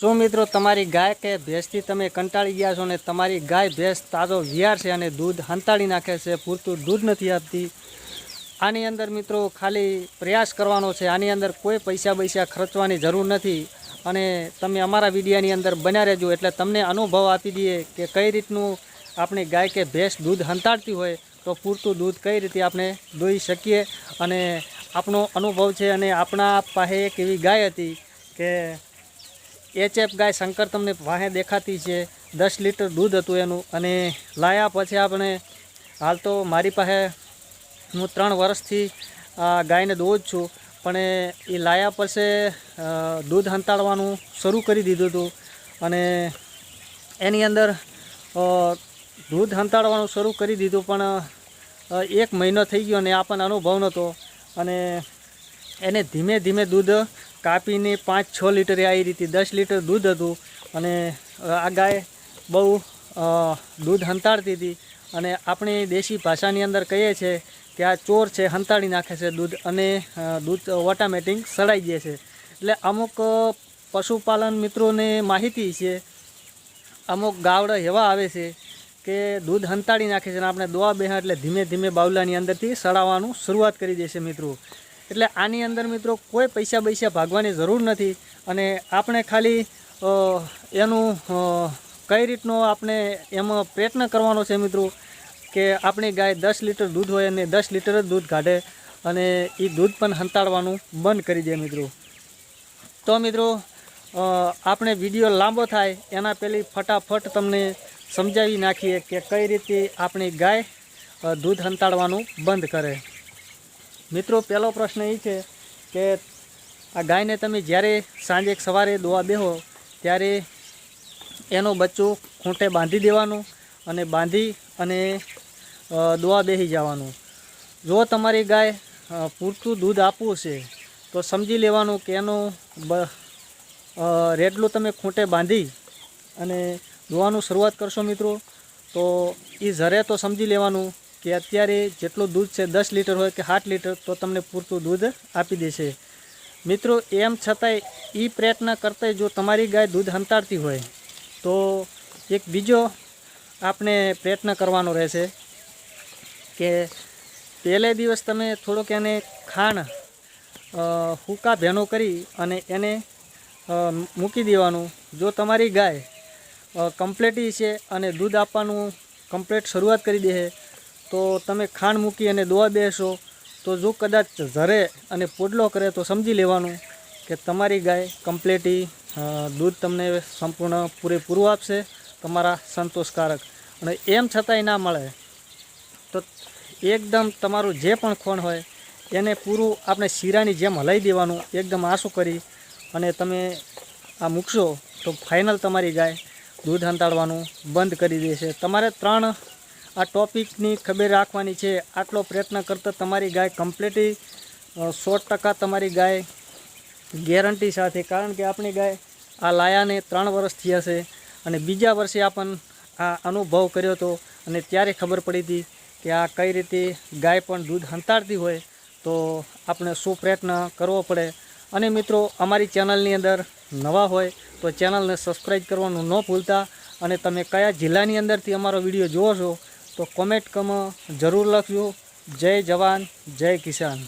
શું મિત્રો, તમારી ગાય કે ભેંસથી તમે કંટાળી ગયા છો ને તમારી ગાય, ભેંસ તાજો વિયાર છે અને દૂધ હંતાડી નાખે છે, પૂરતું દૂધ નથી આપતી? આની અંદર મિત્રો ખાલી પ્રયાસ કરવાનો છે. આની અંદર કોઈ પૈસા પૈસા ખર્ચવાની જરૂર નથી અને તમે અમારા વિડીયાની અંદર બન્યા રહેજો એટલે તમને અનુભવ આપી દઈએ કે કઈ રીતનું આપણી ગાય કે ભેંસ દૂધ હંતાડતી હોય તો પૂરતું દૂધ કઈ રીતે આપણે દોઈ શકીએ અને આપણો અનુભવ છે અને આપણા પાસે એક એવી ગાય હતી કે એચએફ ગાય શંકર તમને વાહે દેખાતી છે. દસ લીટર દૂધ હતું એનું અને લાયા પછી આપણે હાલ તો મારી પાસે હું ત્રણ વર્ષથી ગાયને દોઉં જ છું. પણ એ લાયા પછી દૂધ હંતાડવાનું શરૂ કરી દીધું હતું. અને એની અંદર દૂધ હંતાડવાનું શરૂ કરી દીધું. પણ એક મહિનો થઈ ગયો અને આપણને અનુભવ નહોતો. અને એને ધીમે ધીમે દૂધ કાપીને પાંચ છ લીટરે આવી રીતે દસ લીટર દૂધ હતું અને આ ગાય બહુ દૂધ હંતાડતી હતી. અને આપણી દેશી ભાષાની અંદર કહીએ છીએ કે આ ચોર છે હંતાડી નાખે છે દૂધ અને દૂધ ઓટોમેટિક સડાઈ જાય છે. એટલે અમુક પશુપાલન મિત્રોને માહિતી છે, અમુક ગાવડા એવા આવે છે કે દૂધ હંતાડી નાખે છે અને આપણે દોવા બેહા એટલે ધીમે ધીમે બાવલાની અંદરથી સડાવવાનું શરૂઆત કરી દે છે મિત્રો. એટલે આની અંદર મિત્રો કોઈ પૈસા પૈસા ભાગવાની જરૂર નથી અને આપણે ખાલી એનું કઈ રીતનો આપણે એમાં પ્રયત્ન કરવાનો છે મિત્રો કે આપણી ગાય દસ લીટર દૂધ હોય અને દસ લીટર જ દૂધ કાઢે અને એ દૂધ પણ હંતાડવાનું બંધ કરી દે મિત્રો. તો મિત્રો આપણે વીડિયો લાંબો થાય, એના પહેલી ફટાફટ તમને સમજાવી નાખીએ કે કઈ રીતે આપણી ગાય દૂધ હંતાડવાનું બંધ કરે. મિત્રો, પહેલો પ્રશ્ન એ છે કે આ ગાયને તમે જ્યારે સાંજે સવારે દોવા બેહો, ત્યારે એનો બચ્ચું ખૂંટે બાંધી દેવાનું અને બાંધી અને દોવા બેસી જવાનું. જો તમારી ગાય પૂરતું દૂધ આપવું છે તો સમજી લેવાનું કે એનું બ રેડલું તમે ખૂંટે બાંધી અને દોવાનું શરૂઆત કરશો મિત્રો, તો એ ઝરે તો સમજી લેવાનું કે અત્યારે જેટલું દૂધ છે દસ લીટર હોય કે આઠ લીટર, તો તમને પૂરતું દૂધ આપી દેશે. મિત્રો, એમ છતાંય એ પ્રયત્ન કરતાં જો તમારી ગાય દૂધ હંતાડતી હોય, તો એક બીજો આપણે પ્રયત્ન કરવાનો રહેશે કે પહેલે દિવસ તમે થોડોક એને ખાણ હૂકા ભેનો કરી અને એને મૂકી દેવાનું. જો તમારી ગાય કમ્પ્લેટી છે અને દૂધ આપવાનું કમ્પ્લેટ શરૂઆત કરી દે તો તમે ખાંડ મૂકી અને દોવા બેસો. તો જો કદાચ ઝરે અને પોડલો કરે તો સમજી લેવાનું કે તમારી ગાય કમ્પ્લેટી દૂધ તમને સંપૂર્ણ પૂરેપૂરું આપશે, તમારા સંતોષકારક. અને એમ છતાંય ના મળે, તો એકદમ તમારું જે પણ ખોણ હોય, એને પૂરું આપણે શીરાની જેમ હલાવી દેવાનું, એકદમ આંસુ કરી અને તમે આ મૂકશો તો ફાઇનલ તમારી ગાય દૂધ હંતાડવાનું બંધ કરી દેશે. તમારે ત્રણ આ ટોપિકની ખબર રાખવાની છે. આટલો પ્રયત્ન કરતાં તમારી ગાય કમ્પ્લીટલી સો ટકા તમારી ગાય ગેરંટી સાથે. કારણ કે આપણી ગાય આ લાયાને ત્રણ વર્ષ થયા છે અને બીજા વર્ષે આપણ આ અનુભવ કર્યો હતો અને ત્યારે ખબર પડી હતી કે આ કઈ રીતે ગાય પણ દૂધ હંતાડતી હોય તો આપણે શું પ્રયત્ન કરવો પડે. અને મિત્રો, અમારી ચેનલની અંદર નવા હોય તો ચેનલને સબસ્ક્રાઈબ કરવાનું ન ભૂલતા અને તમે કયા જિલ્લાની અંદરથી અમારો વીડિયો જુઓ છો તો કોમેન્ટ કમ જરૂર લખજો. જય જવાન જય કિસાન.